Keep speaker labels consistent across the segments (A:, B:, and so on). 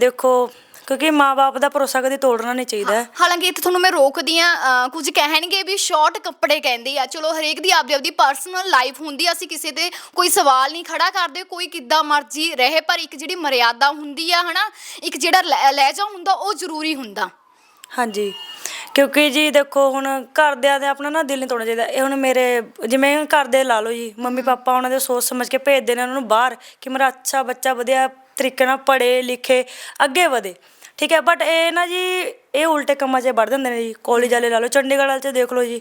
A: ਦੇਖੋ ਕਿਉਂਕਿ ਮਾਪੇ ਦਾ ਭਰੋਸਾ ਕਦੀ ਤੋੜਨਾ ਨਹੀਂ ਚਾਹੀਦਾ। ਹੈ।
B: ਹਾਲਾਂਕਿ ਇੱਥੇ ਤੁਹਾਨੂੰ ਮੈਂ ਰੋਕਦੀ ਆ ਕੁਝ ਕਹਿਣਗੇ ਵੀ ਸ਼ਾਰਟ ਕੱਪੜੇ ਕਹਿੰਦੇ ਆ। ਚਲੋ ਹਰੇਕ ਦੀ ਆਪਦੀ ਆਪਦੀ ਪਰਸਨਲ ਲਾਈਫ ਹੁੰਦੀ ਆ ਅਸੀਂ ਕਿਸੇ ਤੇ ਕੋਈ ਸਵਾਲ ਨਹੀਂ ਖੜਾ ਕਰਦੇ ਕੋਈ ਕਿੱਦਾਂ ਮਰਜ਼ੀ ਰਹੇ ਪਰ ਇੱਕ ਜਿਹੜੀ ਮਰਿਆਦਾ ਹੁੰਦੀ ਆ ਹਨਾ ਇੱਕ ਜਿਹੜਾ ਲੈ- ਲਹਿਜਾ ਹੁੰਦਾ ਉਹ ਜ਼ਰੂਰੀ ਹੁੰਦਾ।
A: ਹਾਂਜੀ ਕਿਉਂਕਿ ਜੀ ਦੇਖੋ ਹੁਣ ਘਰਦਿਆਂ ਦੇ ਆਪਣਾ ਨਾ ਦਿਲ ਨਹੀਂ ਤੋੜਨਾ ਚਾਹੀਦਾ। ਇਹ ਹੁਣ ਮੇਰੇ ਜਿਵੇਂ ਘਰ ਦੇ ਲਾ ਲਓ ਜੀ ਮੰਮੀ ਪਾਪਾ ਉਹਨਾਂ ਦੇ ਸੋਚ ਸਮਝ ਕੇ ਭੇਜਦੇ ਨੇ ਉਹਨਾਂ ਨੂੰ ਬਾਹਰ ਕਿ ਮੇਰਾ ਅੱਛਾ ਬੱਚਾ ਵਧੀਆ ਤਰੀਕੇ ਨਾਲ ਪੜ੍ਹੇ ਲਿਖੇ ਅੱਗੇ ਵਧੇ। ਠੀਕ ਹੈ ਬਟ ਇਹ ਨਾ ਜੀ ਇਹ ਉਲਟੇ ਕੰਮਾਂ 'ਚ ਵੜ ਜਾਂਦੇ ਨੇ ਜੀ ਕਾਲਜ ਵਾਲੇ ਲਾ ਲਓ ਚੰਡੀਗੜ੍ਹ ਵਾਲੇ 'ਚ ਦੇਖ ਲਓ ਜੀ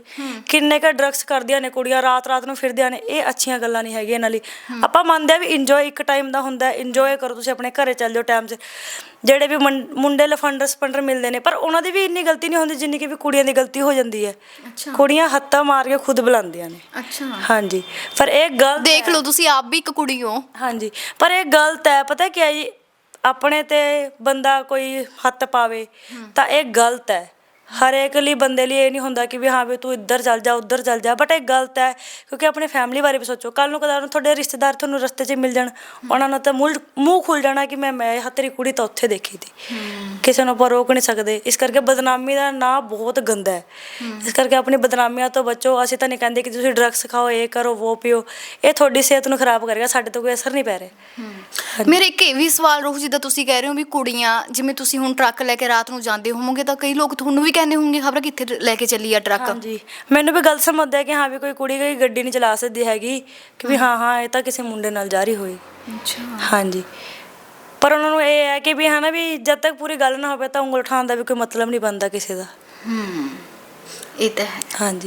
A: ਕਿੰਨੇ ਕ ਡਰੱਗਸ ਕਰਦੀਆਂ ਨੇ ਕੁੜੀਆਂ ਰਾਤ ਰਾਤ ਨੂੰ ਫਿਰਦੀਆਂ ਨੇ ਇਹ ਅੱਛੀਆਂ ਗੱਲਾਂ ਨਹੀਂ ਹੈਗੀਆਂ ਇਹਨਾਂ ਲਈ। ਆਪਾਂ ਮੰਨਦੇ ਆ ਵੀ ਇੰਜੋਏ ਇੱਕ ਟਾਈਮ ਦਾ ਹੁੰਦਾ ਇੰਜੋਏ ਕਰੋ ਤੁਸੀਂ ਆਪਣੇ ਘਰੇ ਚੱਲ ਜਾਓ ਟਾਈਮ 'ਚ। ਜਿਹੜੇ ਵੀ ਮੁੰਡੇ ਲਫੰਡਰ ਸਪੰਡਰ ਮਿਲਦੇ ਨੇ ਪਰ ਉਹਨਾਂ ਦੀ ਵੀ ਇੰਨੀ ਗਲਤੀ ਨਹੀਂ ਹੁੰਦੀ ਜਿੰਨੀ ਕਿ ਵੀ ਕੁੜੀਆਂ ਦੀ ਗਲਤੀ ਹੋ ਜਾਂਦੀ ਹੈ। ਕੁੜੀਆਂ ਹੱਥਾਂ ਮਾਰ ਕੇ ਖੁਦ ਬੁਲਾਉਂਦੀਆਂ ਨੇ।
B: ਅੱਛਾ।
A: ਹਾਂਜੀ। ਪਰ ਇਹ ਗਲਤ
B: ਦੇਖ ਲਓ ਤੁਸੀਂ ਆਪ ਵੀ ਇੱਕ ਕੁੜੀ ਹੋ।
A: ਹਾਂਜੀ। ਪਰ ਇਹ ਗਲਤ ਹੈ ਪਤਾ ਕੀ ਹੈ ਜੀ? ਆਪਣੇ ਤੇ ਬੰਦਾ ਕੋਈ ਹੱਥ ਪਾਵੇ ਤਾਂ ਇਹ ਗਲਤ ਹੈ। ਹਰੇਕ ਲਈ ਬੰਦੇ ਲਈ ਇਹ ਨਹੀਂ ਹੁੰਦਾ ਕਿ ਵੀ ਹਾਂ ਵੀ ਤੂੰ ਇੱਧਰ ਚੱਲ ਜਾ ਉੱਧਰ ਚੱਲ ਜਾ ਬਟ ਇਹ ਗਲਤ ਹੈ ਕਿਉਂਕਿ ਆਪਣੇ ਫੈਮਿਲੀ ਬਾਰੇ ਵੀ ਸੋਚੋ। ਕੱਲ ਨੂੰ ਕਦਾਂ ਨੂੰ ਤੁਹਾਡੇ ਰਿਸ਼ਤੇਦਾਰ ਤੁਹਾਨੂੰ ਰਸਤੇ 'ਚ ਮਿਲ ਜਾਣ ਉਹਨਾਂ ਨੂੰ ਤਾਂ ਮੂੰਹ ਮੂੰਹ ਖੁੱਲ ਜਾਣਾ ਕਿ ਮੈਂ ਮੈਂ ਆਹ ਤੇਰੀ ਕੁੜੀ ਤਾਂ ਉੱਥੇ ਦੇਖੀ ਤੀ ਕਿਸੇ ਨੂੰ ਆਪਾਂ ਰੋਕ ਨਹੀਂ ਸਕਦੇ। ਇਸ ਕਰਕੇ ਬਦਨਾਮੀ ਦਾ ਨਾਂ ਬਹੁਤ ਗੰਦਾ ਹੈ। ਇਸ ਕਰਕੇ ਆਪਣੀ ਬਦਨਾਮੀਆਂ ਤੋਂ ਬਚੋ। ਅਸੀਂ ਤਾਂ ਨਹੀਂ ਕਹਿੰਦੇ ਕਿ ਤੁਸੀਂ ਡਰੱਗਸ ਖਾਓ ਇਹ ਕਰੋ ਉਹ ਪੀਓ। ਇਹ ਤੁਹਾਡੀ ਸਿਹਤ ਨੂੰ ਖਰਾਬ ਕਰੇਗਾ ਸਾਡੇ ਤੇ ਕੋਈ ਅਸਰ ਨਹੀਂ ਪੈ ਰਿਹਾ।
B: ਮੇਰੇ ਇੱਕ ਇਹ ਵੀ ਸਵਾਲ ਰਹੂ ਜਿੱਦਾਂ ਤੁਸੀਂ ਕਹਿ ਰਹੇ ਹੋ ਵੀ ਕੁੜੀਆਂ ਜਿਵੇਂ ਤੁਸੀਂ ਹੁਣ ਟਰੱਕ ਲੈ ਕੇ ਰਾਤ ਨੂੰ ਜਾਂਦੇ ਹੋਵੋਗੇ ਤਾਂ ਕਈ ਲੋਕ ਤੁਹਾਨੂੰ ਵੀ ਕਹਿੰਦੇ ਹੋਣਗੇ ਖਬਰ ਕਿੱਥੇ ਲੈ ਕੇ ਚੱਲੀ ਆ ਟਰੱਕ?
A: ਹਾਂਜੀ। ਮੈਨੂੰ ਵੀ ਗੱਲ ਸਮਝਦਾ ਹੈ ਕਿ ਹਾਂ ਵੀ ਕੋਈ ਕੁੜੀ ਕੋਈ ਗੱਡੀ ਨਹੀਂ ਚਲਾ ਸਕਦੀ ਹੈਗੀ ਕਿ ਵੀ ਹਾਂ ਹਾਂ ਇਹ ਤਾਂ ਕਿਸੇ ਮੁੰਡੇ ਨਾਲ ਜਾ ਰਹੀ ਹੋਈ।
B: ਅੱਛਾ।
A: ਹਾਂਜੀ। ਪਰ ਉਹਨਾਂ ਨੂੰ ਇਹ ਹੈ ਕਿ ਵੀ ਹਨਾ ਵੀ ਜਦ ਤੱਕ ਪੂਰੀ ਗੱਲ ਨਾ ਹੋਵੇ ਤਾਂ ਉਂਗਲ ਉਠਾਉਣ ਦਾ ਵੀ ਕੋਈ ਮਤਲਬ ਨਹੀਂ ਬਣਦਾ ਕਿਸੇ ਦਾ।
B: ਹੂੰ। ਇਹ ਤਾਂ ਹੈ।
A: ਹਾਂਜੀ।